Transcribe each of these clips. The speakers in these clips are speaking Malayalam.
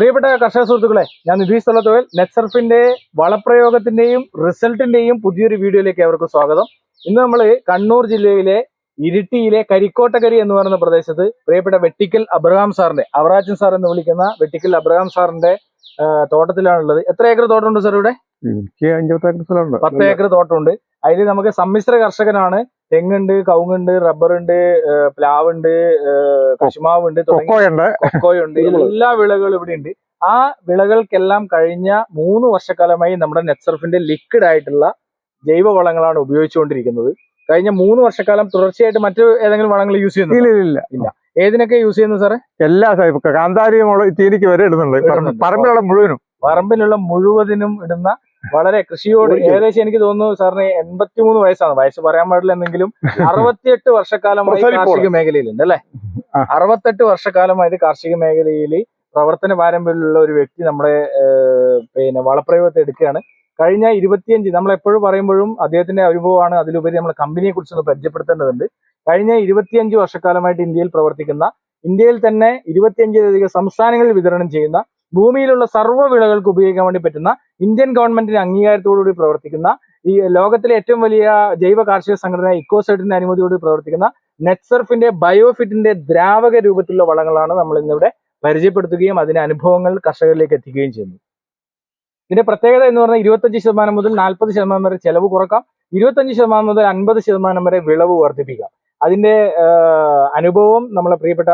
പ്രിയപ്പെട്ട കർഷക സുഹൃത്തുക്കളെ ഞാൻ നിതീഷ് തലത്തോൽ നെറ്റ്സർഫിന്റെ വളപ്രയോഗത്തിന്റെയും റിസൾട്ടിന്റെയും പുതിയൊരു വീഡിയോയിലേക്ക് അവർക്ക് സ്വാഗതം. ഇന്ന് നമ്മൾ കണ്ണൂർ ജില്ലയിലെ ഇരിട്ടിയിലെ കരിക്കോട്ടക്കരി എന്ന് പറയുന്ന പ്രദേശത്ത് പ്രിയപ്പെട്ട വെട്ടിക്കൽ അബ്രഹാം സാറിന്റെ അവറാച്ചൻ സാർ എന്ന് വിളിക്കുന്ന വെട്ടിക്കൽ അബ്രഹാം സാറിന്റെ തോട്ടത്തിലാണുള്ളത്. എത്ര ഏക്കർ തോട്ടമുണ്ട് സാർ ഇവിടെ? പത്ത് ഏക്കർ തോട്ടമുണ്ട്. അതിൽ നമുക്ക് സമ്മിശ്ര കർഷകനാണ് തെങ്ങുണ്ട് കവുങ്ങുണ്ട് റബ്ബറുണ്ട് പ്ലാവുണ്ട് കശുമാവുണ്ട് കൊക്കോയുണ്ട്. കൊക്കോയുണ്ട്. എല്ലാ വിളകളും ഇവിടെ ഉണ്ട് ആ വിളകൾക്കെല്ലാം കഴിഞ്ഞ മൂന്ന് വർഷക്കാലമായി നമ്മുടെ നെറ്റ്സർഫിന്റെ ലിക്വിഡ് ആയിട്ടുള്ള ജൈവവളങ്ങളാണ് ഉപയോഗിച്ചുകൊണ്ടിരിക്കുന്നത്. കഴിഞ്ഞ മൂന്ന് വർഷക്കാലം തുടർച്ചയായിട്ട് മറ്റു ഏതെങ്കിലും വളങ്ങൾ യൂസ് ചെയ്യുന്നു ഇല്ല ഇല്ല ഏതിനൊക്കെ യൂസ് ചെയ്യുന്നു സാറേ എല്ലാ കാന്താരി തീരിക്ക് വരെ ഇടുന്നുണ്ട്. പറമ്പിലുള്ള മുഴുവനും. പറമ്പിലുള്ള മുഴുവതിനും ഇടുന്ന വളരെ കൃഷിയോട് ഏകദേശം എനിക്ക് തോന്നുന്നു സാറിന് എൺപത്തിമൂന്ന് വയസ്സാണ്. വയസ്സ് പറയാൻ പാടില്ല എന്നെങ്കിലും അറുപത്തിയെട്ട് വർഷക്കാലമായി. കാർഷിക മേഖലയിലുണ്ട് അല്ലെ. അറുപത്തെട്ട് വർഷക്കാലമായിട്ട് കാർഷിക മേഖലയിൽ പ്രവർത്തന പാരമ്പര്യമുള്ള ഒരു വ്യക്തി നമ്മുടെ പിന്നെ വളപ്രയോഗത്തെ എടുക്കുകയാണ്. കഴിഞ്ഞ ഇരുപത്തിയഞ്ച് നമ്മൾ എപ്പോഴും പറയുമ്പോഴും അദ്ദേഹത്തിന്റെ അനുഭവമാണ് അതിലുപരി നമ്മൾ കമ്പനിയെ കുറിച്ചൊന്ന് പരിചയപ്പെടുത്തേണ്ടതുണ്ട്. കഴിഞ്ഞ ഇരുപത്തിയഞ്ച് വർഷക്കാലമായിട്ട് ഇന്ത്യയിൽ പ്രവർത്തിക്കുന്ന ഇന്ത്യയിൽ തന്നെ ഇരുപത്തിയഞ്ചിലധികം സംസ്ഥാനങ്ങളിൽ വിതരണം ചെയ്യുന്ന ഭൂമിയിലുള്ള സർവ വിളകൾക്ക് ഉപയോഗിക്കാൻ വേണ്ടി പറ്റുന്ന ഇന്ത്യൻ ഗവൺമെന്റിന്റെ അംഗീകാരത്തോടുകൂടി പ്രവർത്തിക്കുന്ന ഈ ലോകത്തിലെ ഏറ്റവും വലിയ ജൈവ കാർഷിക സംഘടന ഇക്കോസൈറ്റിന്റെ അനുമതിയോട് പ്രവർത്തിക്കുന്ന നെറ്റ്സർഫിന്റെ ബയോഫിറ്റിന്റെ ദ്രാവക രൂപത്തിലുള്ള വളങ്ങളാണ് നമ്മൾ ഇന്നിവിടെ പരിചയപ്പെടുത്തുകയും അതിന്റെ അനുഭവങ്ങൾ കർഷകരിലേക്ക് എത്തിക്കുകയും ചെയ്യുന്നു. ഇതിന്റെ പ്രത്യേകത എന്ന് പറഞ്ഞാൽ ഇരുപത്തഞ്ച് ശതമാനം മുതൽ നാൽപ്പത് ശതമാനം വരെ ചെലവ് കുറക്കാം. ഇരുപത്തഞ്ച് ശതമാനം മുതൽ അൻപത് ശതമാനം വരെ വിളവ് വർദ്ധിപ്പിക്കാം. അതിന്റെ അനുഭവം നമ്മളെ പ്രിയപ്പെട്ട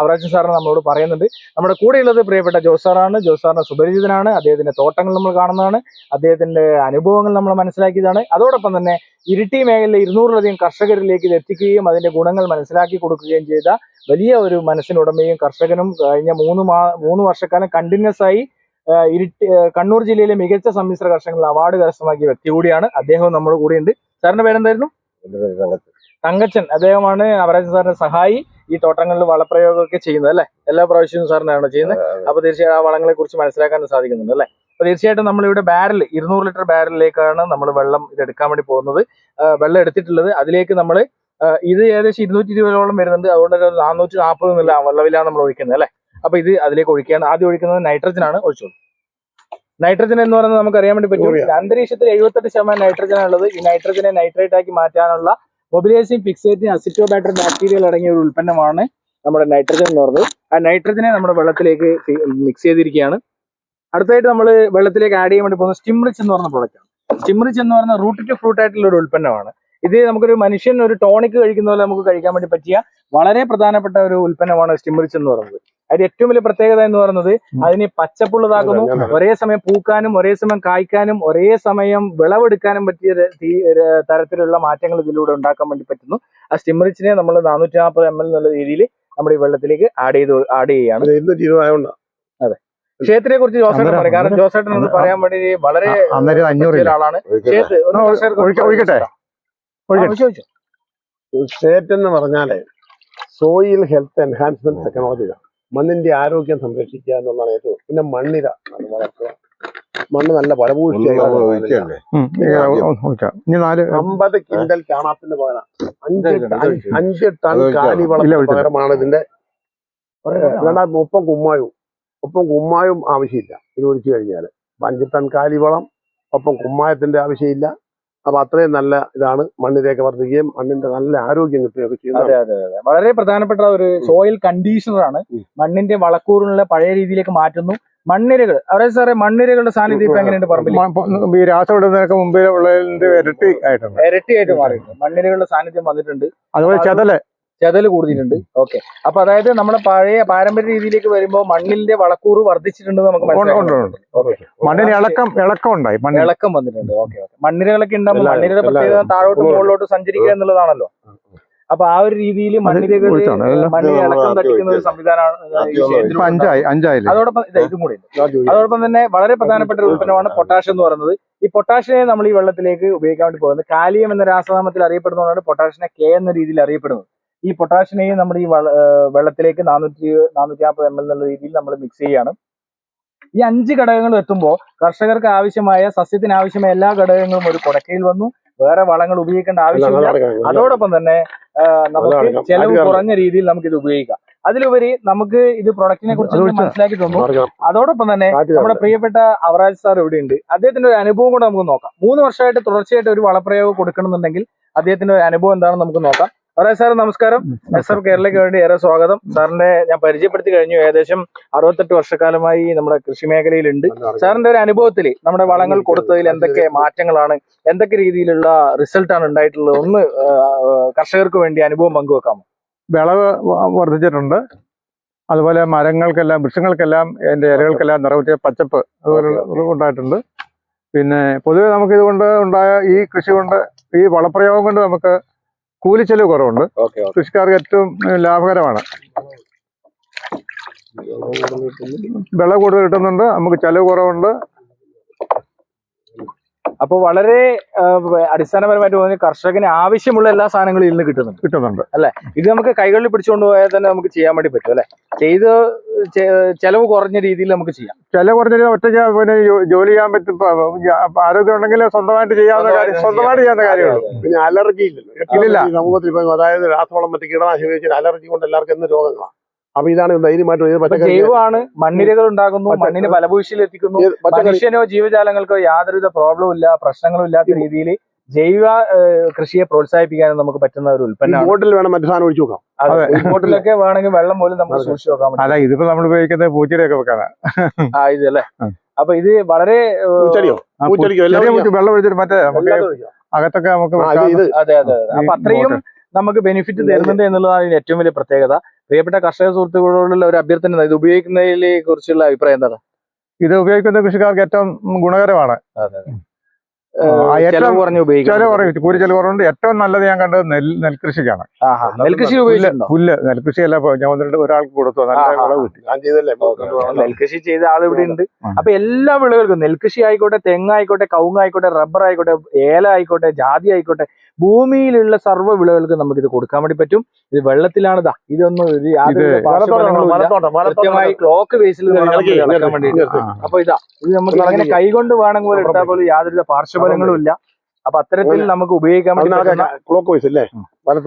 അവറാജൻ സാറിന് നമ്മളോട് പറയുന്നുണ്ട്. നമ്മുടെ കൂടെയുള്ളത് പ്രിയപ്പെട്ട ജോസ് സാറാണ്. ജോസ് സാറിന് സുപരിചിതനാണ്. അദ്ദേഹത്തിന്റെ തോട്ടങ്ങൾ നമ്മൾ കാണുന്നതാണ്. അദ്ദേഹത്തിന്റെ അനുഭവങ്ങൾ നമ്മൾ മനസ്സിലാക്കിയതാണ്. അതോടൊപ്പം തന്നെ ഇരിട്ടി മേഖലയിലെ ഇരുന്നൂറിലധികം കർഷകരിലേക്ക് ഇത് എത്തിക്കുകയും അതിന്റെ ഗുണങ്ങൾ മനസ്സിലാക്കി കൊടുക്കുകയും ചെയ്ത വലിയ ഒരു മനസ്സിനുടമയും കർഷകനും കഴിഞ്ഞ മൂന്ന് മാ മൂന്ന് വർഷക്കാലം കണ്ടിന്യൂസ് ആയി ഇരിട്ടി കണ്ണൂർ ജില്ലയിലെ മികച്ച സമ്മിശ്ര കർഷകനുള്ള അവാർഡ് കരസ്ഥമാക്കിയ വ്യക്തി കൂടിയാണ്. അദ്ദേഹവും നമ്മുടെ കൂടെയുണ്ട്. സാറിന്റെ പേരെന്തായിരുന്നു? തങ്കച്ചൻ അദ്ദേഹമാണ് അവരാജൻ സാറിന്റെ സഹായി ഈ തോട്ടങ്ങളിൽ വളപ്രയോഗമൊക്കെ ചെയ്യുന്നത് അല്ലെ? എല്ലാ പ്രാവശ്യവും സാറിനാണ് ചെയ്യുന്നത്. അപ്പൊ തീർച്ചയായും ആ വളങ്ങളെ കുറിച്ച് മനസ്സിലാക്കാൻ സാധിക്കുന്നുണ്ട് അല്ലെ? അപ്പൊ തീർച്ചയായിട്ടും നമ്മളിവിടെ ബാരൽ ഇരുന്നൂറ് ലിറ്റർ ബാരലിലേക്കാണ് നമ്മൾ വെള്ളം ഇത് എടുക്കാൻ വേണ്ടി പോകുന്നത്. വെള്ളം എടുത്തിട്ടുള്ളത്. അതിലേക്ക് നമ്മൾ ഇത് ഏകദേശം ഇരുന്നൂറ്റി ഇരുപതോളം വരുന്നുണ്ട്. അതുകൊണ്ട് ഒരു നാനൂറ്റി നാൽപ്പത് എന്നുള്ള വെള്ളമില്ലാതെ നമ്മൾ ഒഴിക്കുന്നത് അല്ലെ? അപ്പൊ ഇത് അതിലേക്ക് ഒഴിക്കുകയാണ്. ആദ്യം ഒഴിക്കുന്നത് നൈട്രജൻ ആണ് ഒഴിച്ചോളൂ നൈട്രജൻ എന്ന് പറയുന്നത് നമുക്ക് അറിയാൻ വേണ്ടി പറ്റും. അന്തരീക്ഷത്തിൽ എഴുപത്തെട്ട് ശതമാനം നൈട്രജൻ ഉള്ളത്. ഈ നൈട്രജനെ നൈട്രേറ്റ് ആക്കി മാറ്റാനുള്ള മൊബിലൈസിങ് ഫിക്സേറ്റിംഗ് അസിറ്റോബാക്ടർ ബാക്ടീരിയൽ അടങ്ങിയ ഒരു ഉൽപ്പന്നമാണ് നമ്മുടെ നൈട്രജൻ എന്ന് പറഞ്ഞത്. ആ നൈട്രജനെ നമ്മുടെ വെള്ളത്തിലേക്ക് മിക്സ് ചെയ്തിരിക്കുകയാണ്. അടുത്തായിട്ട് നമ്മൾ വെള്ളത്തിലേക്ക് ആഡ് ചെയ്യാൻ വേണ്ടി പോകുന്നത് സ്റ്റിംറിച്ച് എന്ന് പറഞ്ഞ പ്രോഡക്റ്റ് ആണ്. സ്റ്റിംറിച്ച് എന്ന് പറഞ്ഞ റൂട്ട് ടു ഫ്രൂട്ട് ആയിട്ടുള്ള ഒരു ഉൽപ്പന്നമാണ്. ഇത് നമുക്കൊരു മനുഷ്യൻ ഒരു ടോണിക് കഴിക്കുന്ന പോലെ നമുക്ക് കഴിക്കാൻ വേണ്ടി പറ്റിയ വളരെ പ്രധാനപ്പെട്ട ഒരു ഉൽപ്പന്നമാണ് സ്റ്റിംറിച്ച് എന്ന് പറയുന്നത്. അതിന്റെ ഏറ്റവും വലിയ പ്രത്യേകത എന്ന് പറയുന്നത് അതിനെ പച്ചപ്പുള്ളതാക്കുന്നു ഒരേ സമയം പൂക്കാനും ഒരേ സമയം കായ്ക്കാനും ഒരേ സമയം വിളവെടുക്കാനും പറ്റിയ തരത്തിലുള്ള മാറ്റങ്ങൾ ഇതിലൂടെ ഉണ്ടാക്കാൻ വേണ്ടി പറ്റുന്നു. ആ സ്റ്റിമറിച്ചിനെ നമ്മൾ നാനൂറ്റി നാൽപ്പത് എം എൽ എന്നുള്ള രീതിയിൽ നമ്മുടെ ഈ വെള്ളത്തിലേക്ക് ആഡ് ചെയ്ത് ആഡ് ചെയ്യുകയാണ്. അതെ ക്ഷേത്രത്തെ കുറിച്ച് ജോസേട്ടൻ പറയും. കാരണം ജോസേട്ടൻ ഒന്ന് പറയാൻ വേണ്ടി വളരെ ഒരാളാണ് ക്ഷേത്രം ഒഴിക്കട്ടെ? സ്റ്റേറ്റ് എന്ന് പറഞ്ഞാൽ സോയിൽ ഹെൽത്ത് എൻഹാൻസ്മെന്റ് ടെക്നോളജിയാണ് മണ്ണിന്റെ ആരോഗ്യം സംരക്ഷിക്കുക എന്നുള്ളതാണ് ഏറ്റവും പിന്നെ മണ്ണിര അത് വളർത്തുക. മണ്ണ് നല്ല ഫലഭൂഷ്ടിയായി അമ്പത് കിൻഡൽ ചാണകത്തിന് പകരം അഞ്ച് അഞ്ച് ടൺ അത് ഒഴിക്കാം. കാലി ഇല്ല, വളത്തിന് പകരമാണ് ഇതിന്റെ രണ്ടാമത് ഒപ്പം കുമ്മായും ഒപ്പം കുമ്മായും ആവശ്യമില്ല. ഇത് ഒഴിച്ചു കഴിഞ്ഞാൽ അഞ്ച് ടൺ കാലിവളം ഒപ്പം കുമ്മായത്തിന്റെ ആവശ്യമില്ല. അപ്പൊ അത്രയും നല്ല ഇതാണ് മണ്ണിലേക്ക് വർദ്ധിക്കുകയും മണ്ണിന്റെ നല്ല ആരോഗ്യം കിട്ടുകയൊക്കെ അതെ ചെയ്യുന്നത് അതെ അതെ വളരെ പ്രധാനപ്പെട്ട ഒരു സോയിൽ കണ്ടീഷണറാണ് മണ്ണിന്റെ വളക്കൂറിനുള്ള പഴയ രീതിയിലേക്ക് മാറ്റുന്നു. മണ്ണിരകൾ. അവരെ സാറേ മണ്ണിരകളുടെ സാന്നിധ്യം ഇപ്പൊ എങ്ങനെയുണ്ട് പറമ്പിൽ ഈ രാസവിടുന്നതിനൊക്കെ മുമ്പേ ഉള്ളതിന്റെ ഇരട്ടി ആയിട്ടുണ്ട്. ഇരട്ടിയായിട്ട് മാറിയിട്ടുണ്ട്. മണ്ണിരകളുടെ സാന്നിധ്യം വന്നിട്ടുണ്ട്. അതുപോലെ ചെതൽ. ചെതൽ കൂടുതലുണ്ട് ഓക്കെ. അപ്പൊ അതായത് നമ്മുടെ പഴയ പാരമ്പര്യ രീതിയിലേക്ക് വരുമ്പോൾ മണ്ണിന്റെ വളക്കൂറ് വർദ്ധിച്ചിട്ടുണ്ട് നമുക്ക് ഉണ്ട്, ഉണ്ട്, മനസ്സിലാക്കാം ഉണ്ട്. മണ്ണിന് ഇളക്കം ഇളക്കം ഉണ്ടായി ഇളക്കം വന്നിട്ടുണ്ട്. Okay okay. മണ്ണിരകളൊക്കെ ഉണ്ടാകുമ്പോൾ എല്ലാം- മണ്ണിരയുടെ പ്രത്യേകത താഴോട്ട്. മുകളിലോട്ട് സഞ്ചരിക്കുക എന്നുള്ളതാണല്ലോ. അപ്പൊ ആ ഒരു രീതിയിൽ മണ്ണിരകൾ ഇളക്കം തട്ടിക്കുന്ന ഒരു സംവിധാനമാണ് അതോടൊപ്പം ഇതും കൂടി ഉണ്ട്. അതോടൊപ്പം തന്നെ വളരെ പ്രധാനപ്പെട്ട ഒരു ഉൽപ്പന്നമാണ് പൊട്ടാഷ് എന്ന് പറയുന്നത്. ഈ പൊട്ടാഷിനെ നമ്മൾ ഈ വെള്ളത്തിലേക്ക് ഉപയോഗിക്കാൻ വേണ്ടി പോകുന്നത് കാലിയം എന്ന രാസനാമത്തിൽ അറിയപ്പെടുന്നതുകൊണ്ടാണ് പൊട്ടാഷിനെ കെ എന്ന രീതിയിൽ അറിയപ്പെടുന്നത്. ഈ പൊട്ടാഷിനെയും നമ്മൾ ഈ വെള്ളത്തിലേക്ക് നാനൂറ്റി നാനൂറ്റി നാൽപ്പത് എം എൽ എന്നുള്ള രീതിയിൽ നമ്മൾ മിക്സ് ചെയ്യാണ്. ഈ അഞ്ച് ഘടകങ്ങൾ എത്തുമ്പോൾ കർഷകർക്ക് ആവശ്യമായ സസ്യത്തിന് ആവശ്യമായ എല്ലാ ഘടകങ്ങളും ഒരു കുടക്കയിൽ വന്നു. വേറെ വളങ്ങൾ ഉപയോഗിക്കേണ്ട ആവശ്യമില്ല. അതോടൊപ്പം തന്നെ നമുക്ക് ചെലവ് കുറഞ്ഞ രീതിയിൽ നമുക്ക് ഇത് ഉപയോഗിക്കാം. അതിലുപരി നമുക്ക് ഇത് പ്രൊഡക്റ്റിനെ കുറിച്ച് മനസ്സിലാക്കി തന്നു. അതോടൊപ്പം തന്നെ നമ്മുടെ പ്രിയപ്പെട്ട അവറാജ് സാർ ഇവിടെ ഉണ്ട്. അദ്ദേഹത്തിന്റെ ഒരു അനുഭവം കൂടെ നമുക്ക് നോക്കാം. മൂന്ന് വർഷമായിട്ട് തുടർച്ചയായിട്ട് ഒരു വളപ്രയോഗം കൊടുക്കണമെന്നുണ്ടെങ്കിൽ അദ്ദേഹത്തിന്റെ ഒരു അനുഭവം എന്താണെന്ന് നമുക്ക് നോക്കാം. അവറാജ് സാർ നമസ്കാരം. എസ് എഫ് കേരളയ്ക്ക് വേണ്ടി ഏറെ സ്വാഗതം. സാറിന്റെ ഞാൻ പരിചയപ്പെടുത്തി കഴിഞ്ഞു ഏകദേശം അറുപത്തെട്ട് വർഷക്കാലമായി നമ്മുടെ കൃഷി മേഖലയിലുണ്ട്. സാറിന്റെ ഒരു അനുഭവത്തിൽ നമ്മുടെ വളങ്ങൾ കൊടുത്തതിൽ എന്തൊക്കെ മാറ്റങ്ങളാണ് എന്തൊക്കെ രീതിയിലുള്ള റിസൾട്ടാണ് ഉണ്ടായിട്ടുള്ളത്? ഒന്ന് കർഷകർക്ക് വേണ്ടി അനുഭവം പങ്കുവെക്കാമോ? വിളവ് വർദ്ധിച്ചിട്ടുണ്ട്. അതുപോലെ മരങ്ങൾക്കെല്ലാം വൃക്ഷങ്ങൾക്കെല്ലാം എന്റെ ഇലകൾക്കെല്ലാം നിറവറ്റിയ പച്ചപ്പ് അതുപോലെ ഉണ്ടായിട്ടുണ്ട്. പിന്നെ പൊതുവെ നമുക്ക് ഇതുകൊണ്ട് ഉണ്ടായ ഈ കൃഷി കൊണ്ട് ഈ വളപ്രയോഗം കൊണ്ട് നമുക്ക് കൂലിച്ചെലവ് കുറവുണ്ട്. ഓക്കെ കൃഷിക്കാർക്ക് ഏറ്റവും ലാഭകരമാണ്. വിള കൂടുതൽ കിട്ടുന്നുണ്ട്. നമുക്ക് ചെലവ് കുറവുണ്ട്. അപ്പൊ വളരെ അടിസ്ഥാനപരമായിട്ട് പറഞ്ഞാൽ കർഷകന് ആവശ്യമുള്ള എല്ലാ സാധനങ്ങളും ഇന്ന് കിട്ടുന്നുണ്ട്. കിട്ടുന്നുണ്ട്. അല്ലെ? ഇത് നമുക്ക് കൈകളിൽ പിടിച്ചുകൊണ്ട് പോയാൽ തന്നെ നമുക്ക് ചെയ്യാൻ വേണ്ടി പറ്റും അല്ലെ? ചെയ്ത് ചെലവ് കുറഞ്ഞ രീതിയിൽ നമുക്ക് ചെയ്യാം. ചെലവ് കുറഞ്ഞ രീതിയിൽ ഒറ്റയ്ക്ക് പിന്നെ ജോലി ചെയ്യാൻ പറ്റും ആരോഗ്യം ഉണ്ടെങ്കിൽ സ്വന്തമായിട്ട് ചെയ്യാവുന്ന കാര്യം സ്വന്തമായിട്ട് ചെയ്യാവുന്ന കാര്യമുള്ളൂ പിന്നെ അലർജി ഇല്ലല്ലോ. ഇല്ല. സമൂഹത്തിൽ അതായത് രാസവളം മറ്റു കീടനാശിനി അലർജി കൊണ്ട് എല്ലാവർക്കും എന്ന് രോഗങ്ങളാണ് അപ്പൊ ഇതാണ് ധൈര്യമായിട്ട് ജൈവമാണ് മണ്ണിരകൾ ഉണ്ടാകുന്നു മണ്ണിന് ഫലഭൂഷിയിൽ എത്തിക്കുന്നു മനുഷ്യനോ ജീവജാലങ്ങൾക്കോ യാതൊരുവിധ പ്രോബ്ലം ഇല്ല പ്രശ്നങ്ങളും ഇല്ലാത്ത രീതിയിൽ ജൈവ കൃഷിയെ പ്രോത്സാഹിപ്പിക്കാനും നമുക്ക് പറ്റുന്ന ഒരു ഉൽപ്പന്നം ബോട്ടിൽ വേണം മറ്റു സാധനം ഒഴിച്ചു നോക്കാം അതെ. ബോട്ടിലൊക്കെ വേണമെങ്കിൽ വെള്ളം പോലും നമുക്ക്. സൂക്ഷിച്ചു നോക്കാം അതെ അല്ല ഇതിപ്പോ നമ്മൾ ഉപയോഗിക്കുന്നത് പൂച്ചെടിയൊക്കെ വെക്കാനാ ആ ഇത് അല്ലേ. അപ്പൊ ഇത് വളരെ. വെള്ളം ഒഴിച്ചിട്ട് മറ്റേ. അകത്തൊക്കെ നമുക്ക് അതെ അതെ. അപ്പൊ അത്രയും നമുക്ക് ബെനിഫിറ്റ് തരുന്നുണ്ട് എന്നുള്ളതാണ് ഏറ്റവും വലിയ പ്രത്യേകത പ്രിയപ്പെട്ട കർഷക സുഹൃത്തുക്കളോടുള്ള ഒരു അഭ്യർത്ഥന ഇത് ഉപയോഗിക്കുന്നതിനെ കുറിച്ചുള്ള അഭിപ്രായം എന്താണ്? ഇത് ഉപയോഗിക്കുന്ന കൃഷിക്കാർക്ക് ഏറ്റവും ഗുണകരമാണ്. ചെലവ് കുറഞ്ഞ് ചെലവ് ഉപയോഗിക്കാം കുറവ് കൂലി ചെലവ് കുറവുണ്ട്. ഏറ്റവും നല്ലത് ഞാൻ കണ്ടത് നെൽ നെൽകൃഷിക്കാണ്. നെൽകൃഷി പുല്ല് നെൽകൃഷി അല്ല ഞാൻ വന്നിട്ട് ഒരാൾക്ക് കൊടുത്തു? നല്ല. വിളവ് കിട്ടി. നെൽകൃഷി ചെയ്ത ആൾ ഇവിടെ ഉണ്ട്. അപ്പൊ എല്ലാ വിളകൾക്കും നെൽകൃഷി ആയിക്കോട്ടെ തെങ്ങായിക്കോട്ടെ കവുങ്ങായിക്കോട്ടെ റബ്ബർ ആയിക്കോട്ടെ ഏല ആയിക്കോട്ടെ ജാതി ആയിക്കോട്ടെ ഭൂമിയിലുള്ള സർവ വിളകൾക്കും നമുക്ക് ഇത് കൊടുക്കാൻ വേണ്ടി പറ്റും. ഇത് വെള്ളത്തിലാണ് ഇതാ ഇതൊന്നും ഒരു കൃത്യമായി ക്ലോക്ക് ബേസിൽ വേണ്ടി. അപ്പൊ ഇതാ ഇത് നമുക്ക് അങ്ങനെ ഇങ്ങനെ കൈകൊണ്ട് വേണമെങ്കിൽ പോലും എടുത്താൽ പോലും യാതൊരു പാർശ്വഫലങ്ങളും ഇല്ല. അപ്പൊ അത്തരത്തിൽ നമുക്ക് ഉപയോഗിക്കാൻ ക്ലോക്ക് വൈസ് അല്ലേ.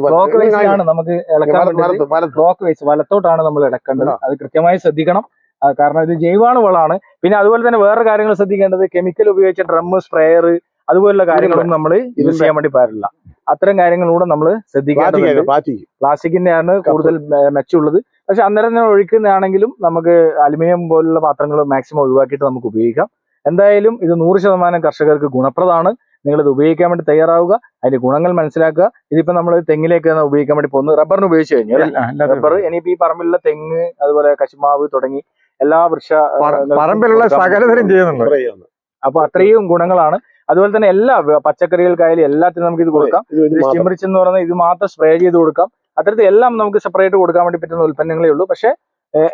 ക്ലോക്ക് വൈസ് ആണ് നമുക്ക് ഇളക്കാൻ ക്ലോക്ക് വൈസ് വലത്തോട്ടാണ് നമ്മൾ ഇടക്കേണ്ടത് അത് കൃത്യമായി ശ്രദ്ധിക്കണം. കാരണം ഇത് ജൈവാണു വളമാണ് പിന്നെ അതുപോലെ തന്നെ വേറെ കാര്യങ്ങൾ ശ്രദ്ധിക്കേണ്ടത് കെമിക്കൽ ഉപയോഗിച്ച ഡ്രം സ്പ്രേയർ അതുപോലുള്ള കാര്യങ്ങളൊന്നും നമ്മൾ ഇത് ചെയ്യാൻ വേണ്ടി പാടില്ല. അത്തരം കാര്യങ്ങളൂടെ നമ്മൾ ശ്രദ്ധിക്കേണ്ടത് പ്ലാസ്റ്റിക് പ്ലാസ്റ്റിക് പ്ലാസ്റ്റിക്കിന്റെ ആണ് കൂടുതൽ മെച്ചമുള്ളത്. പക്ഷെ അന്നേരം തന്നെ ഒഴിക്കുന്നതാണെങ്കിലും നമുക്ക് അലുമിനിയം പോലുള്ള പാത്രങ്ങൾ മാക്സിമം ഒഴിവാക്കിയിട്ട് നമുക്ക് ഉപയോഗിക്കാം. എന്തായാലും ഇത് നൂറ് ശതമാനം കർഷകർക്ക് ഗുണപ്രദമാണ്. നിങ്ങൾ ഇത് ഉപയോഗിക്കാൻ വേണ്ടി തയ്യാറാവുക. അതിന്റെ ഗുണങ്ങൾ മനസ്സിലാക്കുക. ഇതിപ്പോ നമ്മൾ തെങ്ങിലേക്ക് ഉപയോഗിക്കാൻ വേണ്ടി പോകുന്നത് റബ്ബറിന് ഉപയോഗിച്ച് കഴിഞ്ഞു. റബ്ബർ ഇനിയിപ്പോ ഈ പറമ്പിലുള്ള തെങ്ങ് അതുപോലെ കശുമാവ് തുടങ്ങി എല്ലാ വൃക്ഷ പറമ്പിലുള്ള സകലതരം ചെയ്യുന്നുണ്ട്. അപ്പൊ അത്രയും ഗുണങ്ങളാണ്. അതുപോലെ തന്നെ എല്ലാ പച്ചക്കറികൾക്കായാലും എല്ലാത്തിനും നമുക്ക് ഇത് കൊടുക്കാം സ്റ്റിമറിച്ച് എന്ന് പറയുന്നത് ഇത് മാത്രം സ്പ്രേ ചെയ്ത് കൊടുക്കാം. അത്തരത്തിൽ എല്ലാം നമുക്ക് സെപ്പറേറ്റ് കൊടുക്കാൻ വേണ്ടി പറ്റുന്ന ഉൽപ്പന്നങ്ങളേ ഉള്ളൂ. പക്ഷേ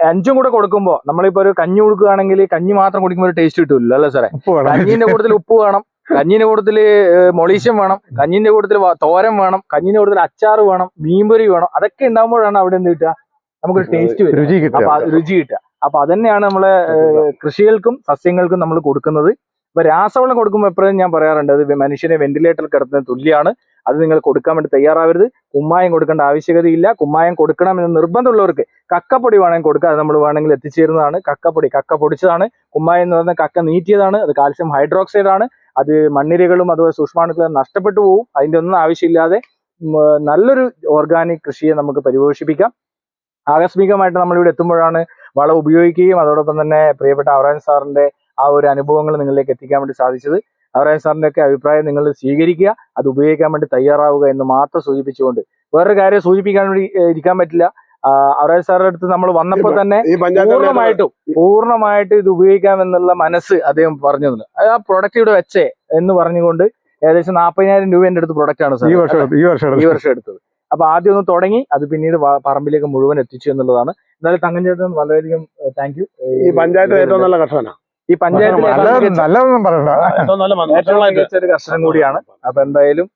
അഞ്ചും കൂടെ കൊടുക്കുമ്പോൾ നമ്മളിപ്പോ ഒരു കഞ്ഞി കൊടുക്കുകയാണെങ്കിൽ കഞ്ഞി മാത്രം കുടിക്കുമ്പോൾ ഒരു ടേസ്റ്റ് കിട്ടില്ല അല്ലേ സാറേ? കഞ്ഞിന്റെ കൂട്ടത്തിൽ ഉപ്പ് വേണം കഞ്ഞിന്റെ കൂടുതൽ മൊളീഷ്യം വേണം കഞ്ഞിന്റെ കൂടുതൽ തോരൻ വേണം കഞ്ഞിന്റെ കൂടുതൽ അച്ചാർ വേണം മീൻപൊരി വേണം അതൊക്കെ ഉണ്ടാകുമ്പോഴാണ് അവിടെ എന്ത് കിട്ടുക? നമുക്കൊരു ടേസ്റ്റ് വരും രുചി കിട്ടുക. അപ്പൊ രുചി കിട്ടുക. അപ്പൊ അതന്നെയാണ് നമ്മളെ കൃഷികൾക്കും സസ്യങ്ങൾക്കും നമ്മൾ കൊടുക്കുന്നത്. ഇപ്പൊ രാസവളം കൊടുക്കുമ്പോൾ എപ്പോഴും ഞാൻ പറയാറുണ്ട് അത് മനുഷ്യനെ വെന്റിലേറ്ററിൽ കിടത്തുന്ന തുല്യമാണ് അത് നിങ്ങൾ കൊടുക്കാൻ വേണ്ടി തയ്യാറാവരുത്. കുമ്മായം കൊടുക്കേണ്ട ആവശ്യകതയില്ല. കുമ്മായം കൊടുക്കണം എന്ന് നിർബന്ധമുള്ളവർക്ക് കക്കപ്പൊടി വേണമെങ്കിൽ കൊടുക്കുക. അത് നമ്മൾ വേണമെങ്കിൽ എത്തിച്ചേരുന്നതാണ്. കക്കപ്പൊടി കക്ക പൊടിച്ചതാണ്. കുമ്മായം എന്ന് പറഞ്ഞാൽ കക്ക നീറ്റിയതാണ്. അത് കാൽസ്യം ഹൈഡ്രോക്സൈഡ് ആണ്. അത് മണ്ണിരകളും അതുപോലെ സൂക്ഷ്മാണുക്കളും നഷ്ടപ്പെട്ടു പോകും അതിന്റെ ഒന്നും ആവശ്യമില്ലാതെ നല്ലൊരു ഓർഗാനിക് കൃഷിയെ നമുക്ക് പരിപോഷിപ്പിക്കാം. ആകസ്മികമായിട്ട് നമ്മളിവിടെ എത്തുമ്പോഴാണ് വളം ഉപയോഗിക്കുകയും അതോടൊപ്പം തന്നെ പ്രിയപ്പെട്ട അവറാൻ സാറിന്റെ ആ ഒരു അനുഭവങ്ങൾ നിങ്ങളിലേക്ക് എത്തിക്കാൻ വേണ്ടി സാധിച്ചത്. അവരായ സാറിന്റെ ഒക്കെ അഭിപ്രായം നിങ്ങൾ സ്വീകരിക്കുക അത് ഉപയോഗിക്കാൻ വേണ്ടി തയ്യാറാവുക എന്ന് മാത്രം സൂചിപ്പിച്ചുകൊണ്ട് വേറൊരു കാര്യം സൂചിപ്പിക്കാൻ വേണ്ടി ഇരിക്കാൻ പറ്റില്ല. അവരായ സാറിന്റെ അടുത്ത് നമ്മൾ വന്നപ്പോൾ തന്നെ പൂർണമായിട്ടും പൂർണമായിട്ട് ഇത് ഉപയോഗിക്കാമെന്നുള്ള മനസ്സ് അദ്ദേഹം പറഞ്ഞു തന്നു ആ പ്രൊഡക്റ്റ് ഇവിടെ വെച്ചേ എന്ന് പറഞ്ഞുകൊണ്ട് ഏകദേശം നാൽപ്പതിനായിരം രൂപ എന്റെ അടുത്ത് പ്രൊഡക്റ്റ് ആണ് സാർ വർഷം ഈ വർഷം ഈ വർഷം എടുത്തത്. അപ്പൊ ആദ്യം ഒന്ന് തുടങ്ങി അത് പിന്നീട് പറമ്പിലേക്ക് മുഴുവൻ എത്തിച്ചു എന്നുള്ളതാണ്. എന്തായാലും തങ്കഞ്ചേട്ടൻ വളരെയധികം താങ്ക് യു ഈ പഞ്ചായത്ത് ഏറ്റവും നല്ല കർഷകനാണ് ഈ പഞ്ചായത്തിൽ നല്ലതൊന്നും പറയണ്ട. ഒരു കർഷകൻ കൂടിയാണ്. അപ്പൊ എന്തായാലും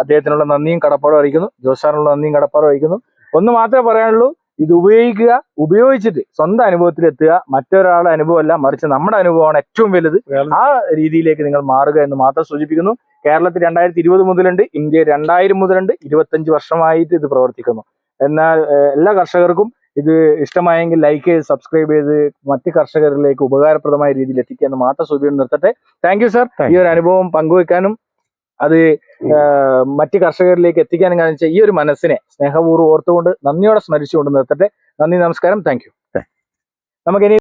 അദ്ദേഹത്തിനുള്ള നന്ദിയും കടപ്പാടും അറിയിക്കുന്നു. ജോസാറിനുള്ള നന്ദിയും കടപ്പാടും അറിയിക്കുന്നു. ഒന്ന് മാത്രമേ പറയാനുള്ളൂ ഇത് ഉപയോഗിക്കുക ഉപയോഗിച്ചിട്ട് സ്വന്തം അനുഭവത്തിൽ എത്തുക. മറ്റൊരാളുടെ അനുഭവമല്ല മറിച്ച് നമ്മുടെ അനുഭവമാണ് ഏറ്റവും വലുത്. ആ രീതിയിലേക്ക് നിങ്ങൾ മാറുക എന്ന് മാത്രം സൂചിപ്പിക്കുന്നു. കേരളത്തിൽ രണ്ടായിരത്തി ഇരുപത് മുതലുണ്ട് ഇന്ത്യ രണ്ടായിരം മുതലുണ്ട്. ഇരുപത്തഞ്ച് വർഷമായിട്ട് ഇത് പ്രവർത്തിക്കുന്നു. എന്നാൽ എല്ലാ കർഷകർക്കും ഇത് ഇഷ്ടമായെങ്കിൽ ലൈക്ക് ചെയ്ത് സബ്സ്ക്രൈബ് ചെയ്ത് മറ്റ് കർഷകരിലേക്ക് ഉപകാരപ്രദമായ രീതിയിൽ എത്തിക്കാൻ എന്ന് മാത്രം സൂചന നിർത്തട്ടെ. താങ്ക് യു സർ ഈ ഒരു അനുഭവം പങ്കുവെക്കാനും അത് മറ്റു മറ്റ് കർഷകരിലേക്ക് എത്തിക്കാനും കാണിച്ച ഈ ഒരു മനസ്സിനെ സ്നേഹപൂർവം ഓർത്തുകൊണ്ട് നന്ദിയോടെ സ്മരിച്ചുകൊണ്ട് നിർത്തട്ടെ. നന്ദി നമസ്കാരം. താങ്ക് യു നമുക്കിനി